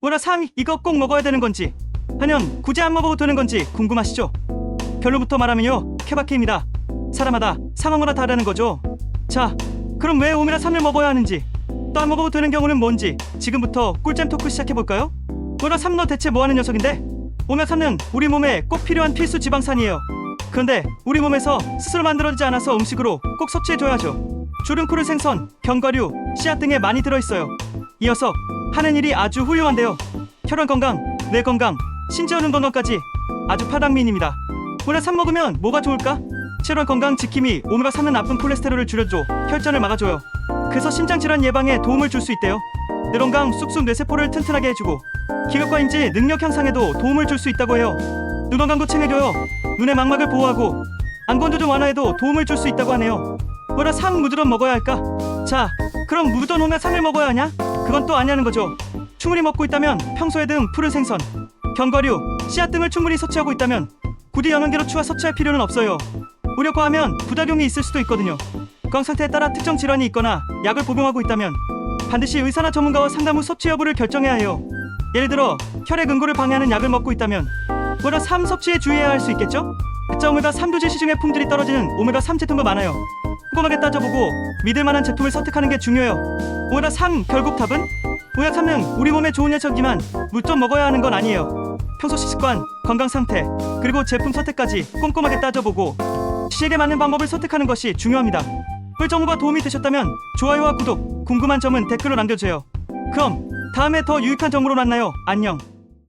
뭐라 3 이거 꼭 먹어야 되는 건지 아니면 굳이 안 먹어도 되는 건지 궁금하시죠? 결론부터 말하면요 케바케입니다 사람마다 상황마다 다르는 거죠 자 그럼 왜 오메라 3을 먹어야 하는지 또 안 먹어도 되는 경우는 뭔지 지금부터 꿀잼 토크 시작해볼까요? 오메라 3너 대체 뭐하는 녀석인데? 오메라 3은 우리 몸에 꼭 필요한 필수 지방산이에요 그런데 우리 몸에서 스스로 만들어지지 않아서 음식으로 꼭 섭취해줘야죠 주름코를 생선, 견과류, 씨앗 등에 많이 들어있어요 이 녀석 하는 일이 아주 훌륭한데요. 혈관 건강, 뇌 건강, 심지어 눈 건강까지 아주 파당미인입니다. 오메라 3 먹으면 뭐가 좋을까? 혈관 건강 지킴이 오메가 3은 나쁜 콜레스테롤을 줄여줘 혈전을 막아줘요. 그래서 심장 질환 예방에 도움을 줄 수 있대요. 뇌 건강 쑥쑥 뇌세포를 튼튼하게 해주고 기억과 인지 능력 향상에도 도움을 줄 수 있다고 해요. 눈 건강도 챙겨줘요. 눈의 망막을 보호하고 안건 조정 완화에도 도움을 줄 수 있다고 하네요. 뭐라 상 무드럼 먹어야 할까? 자 그럼 무드던 오메가 3을 먹어야 하냐? 그건 또 아니라는 거죠 충분히 먹고 있다면 평소에 등 푸른 생선 견과류, 씨앗 등을 충분히 섭취하고 있다면 굳이 영양제로 추가 섭취할 필요는 없어요. 무려 과하면 부작용이 있을 수도 있거든요. 건강 상태에 따라 특정 질환이 있거나 약을 복용하고 있다면 반드시 의사나 전문가와 상담 후 섭취 여부를 결정해야 해요. 예를 들어 혈액 응고를 방해하는 약을 먹고 있다면 오메가 3 섭취에 주의해야 할 수 있겠죠? 가짜 오메가 3 조제 시중에 품질이 떨어지는 오메가 3 제품도 많아요. 꼼꼼하게 따져보고 믿을 만한 제품을 선택하는 게 중요해요. 오메가 3 결국 답은 오메가 3은 우리 몸에 좋은 녀석이지만 물 좀 먹어야 하는 건 아니에요. 평소 식습관, 건강 상태, 그리고 제품 선택까지 꼼꼼하게 따져보고 시에게 맞는 방법을 선택하는 것이 중요합니다. 꿀 정보가 도움이 되셨다면 좋아요와 구독, 궁금한 점은 댓글로 남겨주세요. 그럼 다음에 더 유익한 정보로 만나요. 안녕.